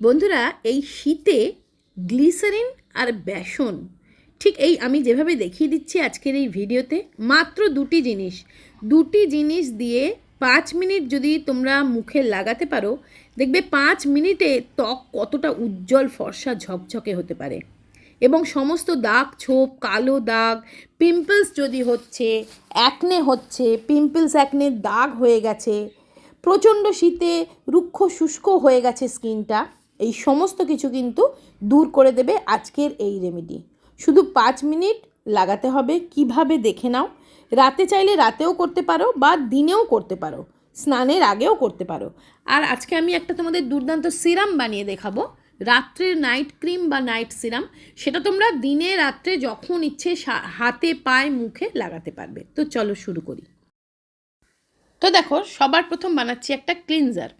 বন্ধুরা, এই শীতে গ্লিসারিন আর বেসন, ঠিক এই আমি যেভাবে দেখিয়ে দিচ্ছি আজকের এই ভিডিওতে, মাত্র দুটি জিনিস। দুটি জিনিস দিয়ে পাঁচ মিনিট যদি তোমরা মুখে লাগাতে পারো, দেখবে পাঁচ মিনিটে ত্বক কতটা উজ্জ্বল, ফর্সা, ঝকঝকে হতে পারে। এবং সমস্ত দাগ ছোপ, কালো দাগ, পিম্পলস যদি হচ্ছে অ্যাকনে হচ্ছে, পিম্পলস অ্যাকনে দাগ হয়ে গেছে, প্রচণ্ড শীতে রুক্ষ শুষ্ক হয়ে গেছে স্কিনটা এই সমস্ত কিছু কিন্তু দূর করে দেবে আজকের এই রেমেডি শুধু পাঁচ মিনিট লাগাতে হবে, কীভাবে দেখে নাও। রাতে চাইলে রাতেও করতে পারো বা দিনেও করতে পারো, স্নানের আগেও করতে পারো। আর আজকে আমি একটা তোমাদের দুর্দান্ত সিরাম বানিয়ে দেখাবো, রাত্রের নাইট ক্রিম বা নাইট সিরাম। সেটা তোমরা দিনে রাত্রে যখন ইচ্ছে হাতে, পায়ে, মুখে লাগাতে পারবে। তো চলো শুরু করি। তো দেখো, সবার প্রথম বানাচ্ছি একটা ক্লিনজার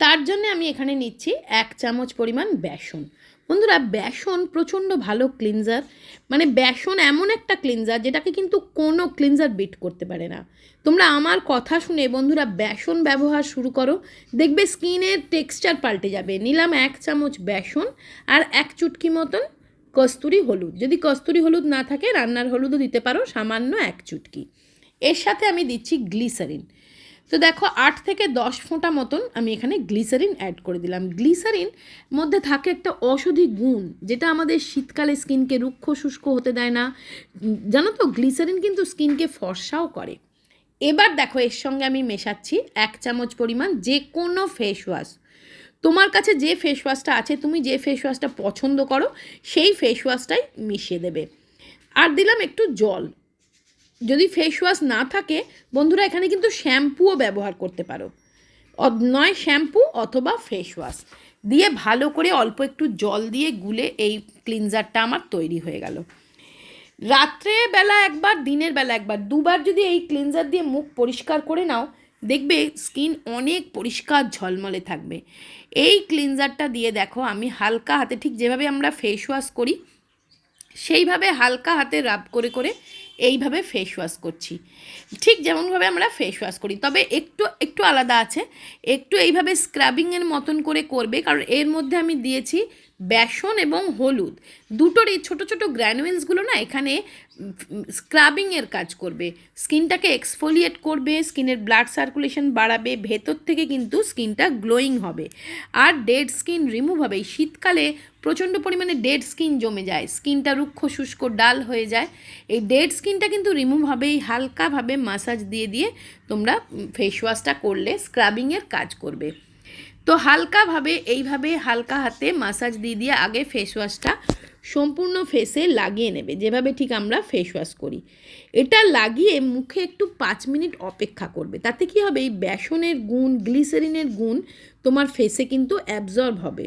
তার জন্য আমি এখানে নিচ্ছি এক চামচ পরিমাণ বেসন। বন্ধুরা, বেসন প্রচণ্ড ভালো ক্লিনজার মানে বেসন এমন একটা ক্লিনজার যেটাকে কিন্তু কোনো ক্লিনজার বিট করতে পারে না। তোমরা আমার কথা শুনে বন্ধুরা বেসন ব্যবহার শুরু করো। দেখবে স্কিনের টেক্সচার পাল্টে যাবে। নিলাম এক চামচ বেসন আর এক চুটকি মতন কস্তুরি হলুদ। যদি কস্তুরি হলুদ না থাকে, রান্নার হলুদও দিতে পারো, সামান্য এক চুটকি। এর সাথে আমি দিচ্ছি গ্লিসারিন তো দেখো, আট থেকে দশ ফোঁটা মতন আমি এখানে গ্লিসারিন অ্যাড করে দিলাম। গ্লিসারিন মধ্যে থাকে একটা ঔষধি গুণ, যেটা আমাদের শীতকালে স্কিনকে রুক্ষ শুষ্ক হতে দেয় না। জানো তো, গ্লিসারিন কিন্তু স্কিনকে ফর্সাও করে। এবার দেখো, এর সঙ্গে আমি মেশাচ্ছি এক চামচ পরিমাণ যে কোনো ফেস ওয়াশ তোমার কাছে যে ফেস ওয়াশটা আছে, তুমি যে ফেস ওয়াশটা পছন্দ করো, সেই ফেস ওয়াশটাই মিশিয়ে দেবে। আর দিলাম একটু জল। যদি ফেস ওয়াশ না থাকে, বন্ধুরা, এখানে কিন্তু শ্যাম্পুও ব্যবহার করতে পারো। নয় শ্যাম্পু অথবা ফেস ওয়াশ দিয়ে ভালো করে অল্প একটু জল দিয়ে গুলে এই ক্লিনজারটা আমার তৈরি হয়ে গেল। রাত্রে বেলা একবার, দিনের বেলা একবার, দুবার যদি এই ক্লিনজার দিয়ে মুখ পরিষ্কার করে নাও, দেখবে স্কিন অনেক পরিষ্কার ঝলমলে থাকবে। এই ক্লিনজারটা দিয়ে দেখো, আমি হালকা হাতে ঠিক যেভাবে আমরা ফেস ওয়াশ করি, সেইভাবে হালকা হাতে রাব করে করে এইভাবে ফেস ওয়াশ করছি। ঠিক যেমনভাবে আমরা ফেস ওয়াশ করি, তবে একটু একটু আলাদা আছে। একটু এইভাবে স্ক্রাবিংয়ের মতন করে করবে, কারণ এর মধ্যে আমি দিয়েছি বেসন এবং হলুদ। দুটোর এই ছোটো ছোটো গ্র্যানুয়েলসগুলো না এখানে স্ক্রাবিংয়ের কাজ করবে। স্কিনটাকে এক্সফোলিয়েট করবে, স্কিনের ব্লাড সার্কুলেশন বাড়াবে, ভেতর থেকে কিন্তু স্কিনটা গ্লোয়িং হবে। আর ডেড স্কিন রিমুভ হবে। শীতকালে প্রচণ্ড পরিমাণে ডেড স্কিন জমে যায়। স্কিনটা রুক্ষ, শুষ্ক, ডাল হয়ে যায়। এই ডেড স্কিনটা কিন্তু রিমুভ হবে এই হালকাভাবে মাসাজ দিয়ে দিয়ে তোমরা ফেস ওয়াশটা করলে স্ক্রাবিংয়ের কাজ করবে। তো হালকাভাবে, এইভাবে হালকা হাতে মাসাজ দিয়ে দিয়ে আগে ফেস ওয়াশটা সম্পূর্ণ ফেসে লাগিয়ে নেবে। যেভাবে ঠিক আমরা ফেস ওয়াশ করি। এটা লাগিয়ে মুখে একটু পাঁচ মিনিট অপেক্ষা করবে। তাতে কি হবে? এই বেসনের গুণ গ্লিসারিনের গুণ তোমার ফেসে কিন্তু অ্যাবজর্ব হবে।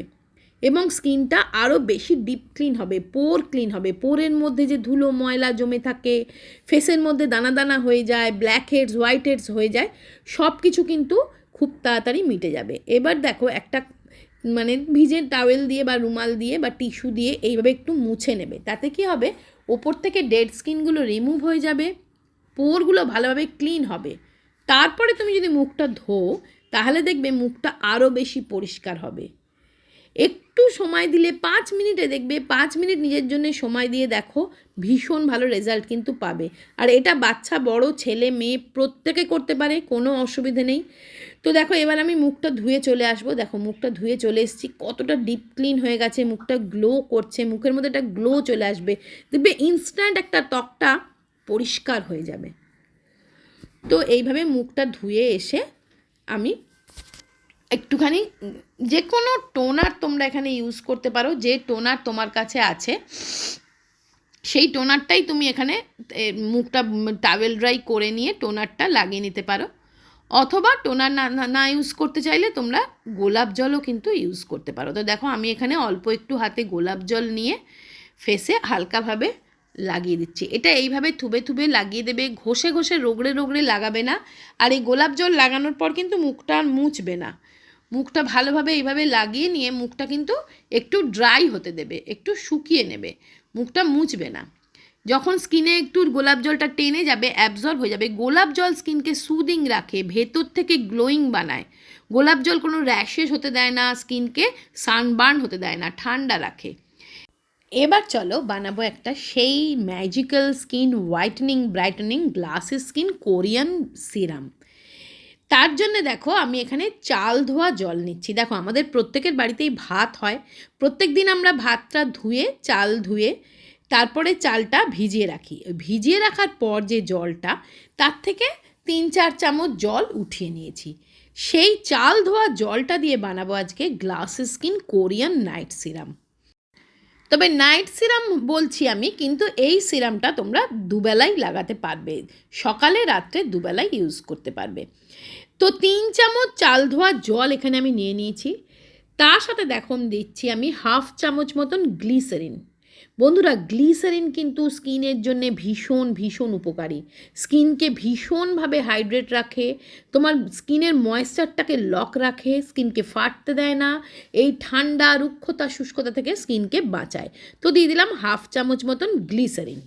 এবং স্কিনটা আরও বেশি ডিপ ক্লিন হবে পোর ক্লিন হবে। পোরের মধ্যে যে ধুলো, ময়লা জমে থাকে ফেসের মধ্যে দানা দানা হয়ে যায় ব্ল্যাক হেডস হোয়াইট হেডস হয়ে যায় সব কিছু কিন্তু খুব তাড়াতাড়ি মিটে যাবে। এবার দেখো একটা মানে ভিজে টাওয়েল দিয়ে বা রুমাল দিয়ে বা টিস্যু দিয়ে এইভাবে একটু মুছে নেবে। তাতে কি হবে? ওপর থেকে ডেড স্কিনগুলো রিমুভ হয়ে যাবে, পোরগুলো ভালোভাবে ক্লিন হবে। তারপরে তুমি যদি মুখটা ধো তাহলে দেখবে মুখটা আরও বেশি পরিষ্কার হবে। একটু সময় দিলে পাঁচ মিনিটে দেখবে, পাঁচ মিনিট নিজের জন্য সময় দিয়ে দেখো ভীষণ ভালো রেজাল্ট কিন্তু পাবে। আর এটা বাচ্চা, বড়, ছেলে, মেয়ে প্রত্যেকে করতে পারে, কোনো অসুবিধে নেই। তো দেখো, এবার আমি মুখটা ধুয়ে চলে আসব। দেখো, মুখটা ধুয়ে চলে এসেছি। কতটা ডিপ ক্লিন হয়ে গেছে, মুখটা গ্লো করছে, মুখের মধ্যে একটা গ্লো চলে আসবে। দেখবে ইনস্ট্যান্ট একটা ত্বকটা পরিষ্কার হয়ে যাবে। তো এইভাবে মুখটা ধুয়ে এসে আমি একটুখানি যে কোনো টোনার তোমরা এখানে ইউজ করতে পারো, যে টোনার তোমার কাছে আছে, সেই টোনারটাই তুমি এখানে মুখটা টাওয়েল ড্রাই করে নিয়ে টোনারটা লাগিয়ে নিতে পারো। অথবা টোনার না, না- ইউজ করতে চাইলে তোমরা গোলাপ জলও কিন্তু ইউজ করতে পারো। তো দেখো আমি এখানে অল্প একটু হাতে গোলাপ জল নিয়ে ফেসে হালকাভাবে লাগিয়ে দিচ্ছি। এটা এইভাবে থুবে থুবে লাগিয়ে দেবে, ঘষে ঘষে রোগড়ে রোগড়ে লাগাবে না। আর এই গোলাপ জল লাগানোর পর কিন্তু মুখটা আর মুছবে না। মুখটা ভালোভাবে এইভাবে লাগিয়ে নিয়ে মুখটা কিন্তু একটু ড্রাই হতে দেবে, একটু শুকিয়ে নেবে। মুখটা মুছবে না। যখন স্কিনে একটু গোলাপ জলটা টেনে যাবে অ্যাবজর্ব হয়ে যাবে, গোলাপ জল স্কিনকে সুদিং রাখে, ভেতর থেকে গ্লোয়িং বানায়। গোলাপ জল কোনো র্যাশেস হতে দেয় না, স্কিনকে সানবার্ন হতে দেয় না, ঠান্ডা রাখে। এবার চলো বানাবো একটা সেই ম্যাজিক্যাল স্কিন হোয়াইটনিং ব্রাইটনিং গ্লাসের স্কিন কোরিয়ান সিরাম তার জন্য দেখো, আমি এখানে চাল ধোয়া জল নিচ্ছি। দেখো, আমাদের প্রত্যেকের বাড়িতেই ভাত হয়। প্রত্যেক দিন আমরা ভাতটা ধুয়ে, চাল ধুয়ে তারপরে চালটা ভিজিয়ে রাখি। ভিজিয়ে রাখার পর যে জলটা, তার থেকে তিন চার চামচ জল উঠিয়ে নিয়েছি। সেই চাল ধোয়া জলটা দিয়ে বানাবো আজকে glass skin Korean night serum. তবে নাইট সিরাম বলছি আমি, কিন্তু এই সিরামটা তোমরা দুবেলাই লাগাতে পারবে। সকালে রাত্রে দুবেলাই ইউজ করতে পারবে। তো তিন চামচ চাল ধোয়া জল এখানে আমি নিয়ে নিয়েছি। তার সাথে দেখুন দিচ্ছি আমি হাফ চামচ মতন গ্লিসারিন। বন্ধুরা, গ্লিসারিন কিন্তু স্কিনের জন্য ভীষণ ভীষণ উপকারী। স্কিনকে ভীষণভাবে হাইড্রেট রাখে, তোমার স্কিনের ময়েশ্চারটাকে লক রাখে, স্কিনকে ফাটতে দেয় না, এই ঠান্ডা, রুক্ষতা, শুষ্কতা থেকে স্কিনকে বাঁচায়। তো দিয়ে দিলাম হাফ চামচ মতন গ্লিসারিন।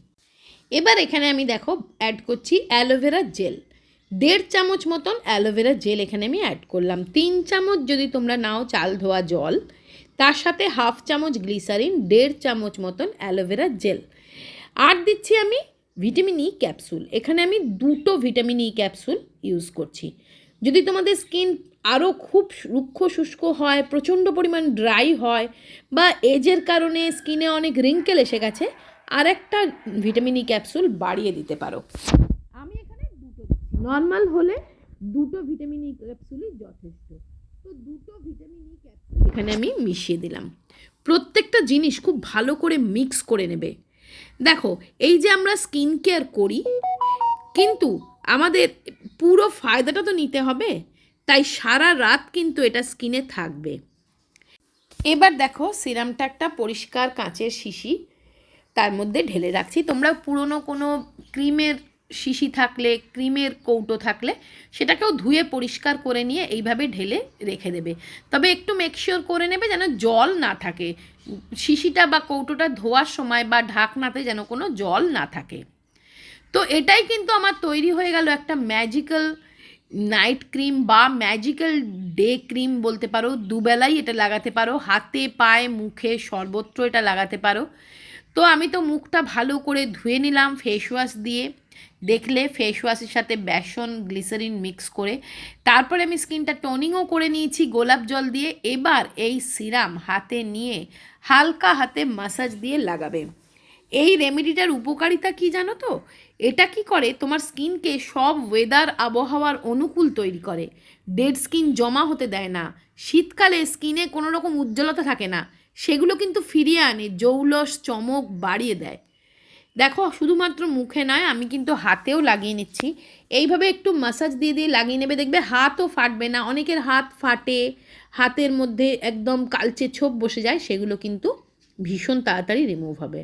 এবার এখানে আমি দেখো অ্যাড করছি অ্যালোভেরা জেল দেড় চামচ মতন অ্যালোভেরা জেল এখানে আমি অ্যাড করলাম। তিন চামচ যদি তোমরা নাও চাল ধোয়া জল তার সাথে হাফ চামচ গ্লিসারিন, দেড় চামচ মতন অ্যালোভেরা জেল। আর দিচ্ছি আমি ভিটামিন ই ক্যাপসুল। এখানে আমি দুটো ভিটামিন ই ক্যাপসুল ইউজ করছি। যদি তোমাদের স্কিন আরও খুব রুক্ষ শুষ্ক হয়, প্রচণ্ড পরিমাণ ড্রাই হয় বা এজের কারণে স্কিনে অনেক রিঙ্কেল এসে গেছে আর একটা ভিটামিন ই ক্যাপসুল বাড়িয়ে দিতে পারো। আমি এখানে দুটো নর্মাল হলে দুটো ভিটামিন ই ক্যাপসুলই যথেষ্ট। তো দুটো ভিটামিন ই এখানে আমি মিশিয়ে দিলাম। প্রত্যেকটা জিনিস খুব ভালো করে মিক্স করে নেবে। দেখো, এই যে আমরা স্কিন কেয়ার করি, কিন্তু আমাদের পুরো ফায়দাটা তো নিতে হবে, তাই সারা রাত কিন্তু এটা স্কিনে থাকবে। এবার দেখো, সিরামটা একটা পরিষ্কার কাঁচের শিশি, তার মধ্যে ঢেলে রাখছি। তোমরা পুরনো কোনো ক্রিমের শিশি থাকলে, ক্রিমের কৌটো থাকলে, সেটাকেও ধুয়ে পরিষ্কার করে নিয়ে এইভাবে ঢেলে রেখে দেবে। তবে একটু মেকশিওর করে নেবে যেন জল না থাকে। শিশিটা বা কৌটোটা ধোয়ার সময় বা ঢাকনাতে যেন কোনো জল না থাকে। তো এটাই কিন্তু আমার তৈরি হয়ে গেল একটা ম্যাজিক্যাল নাইট ক্রিম বা ম্যাজিক্যাল ডে ক্রিম বলতে পারো। দুবেলাই এটা লাগাতে পারো। হাতে, পায়ে, মুখে সর্বত্র এটা লাগাতে পারো। তো আমি তো মুখটা ভালো করে ধুয়ে নিলাম ফেস ওয়াশ দিয়ে। দেখলে ফেস ওয়াশের সাথে বেসন গ্লিসারিন মিক্স করে। তারপরে আমি স্কিনটা টোনিংও করে নিয়েছি গোলাপ জল দিয়ে। এবার এই সিরাম হাতে নিয়ে হালকা হাতে মাসাজ দিয়ে লাগাবে। এই রেমেডিটার উপকারিতা কি জানো তো? এটা কি করে? তোমার স্কিনকে সব ওয়েদার আবহাওয়ার অনুকূল তৈরি করে। ডেড স্কিন জমা হতে দেয় না। শীতকালে স্কিনে কোনো রকম উজ্জ্বলতা থাকে না। সেগুলো কিন্তু ফিরিয়ে আনে, জৌলস, চমক বাড়িয়ে দেয়। দেখো, শুধুমাত্র মুখে নয়, আমি কিন্তু হাতেও লাগিয়ে নিচ্ছি। এইভাবে একটু মাসাজ দিয়ে দিয়ে লাগিয়ে নেবে, দেখবে হাতও ফাটবে না। অনেকের হাত ফাটে, হাতের মধ্যে একদম কালচে ছোপ বসে যায়, সেগুলো কিন্তু ভীষণ তাড়াতাড়ি রিমুভ হবে।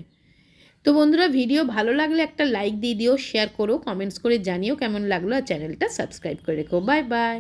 তো বন্ধুরা ভিডিও ভালো লাগলে একটা লাইক দিয়ে দিও শেয়ার করো কমেন্টস করে জানিও কেমন লাগল, আর চ্যানেলটা সাবস্ক্রাইব করে রেখো। Bye bye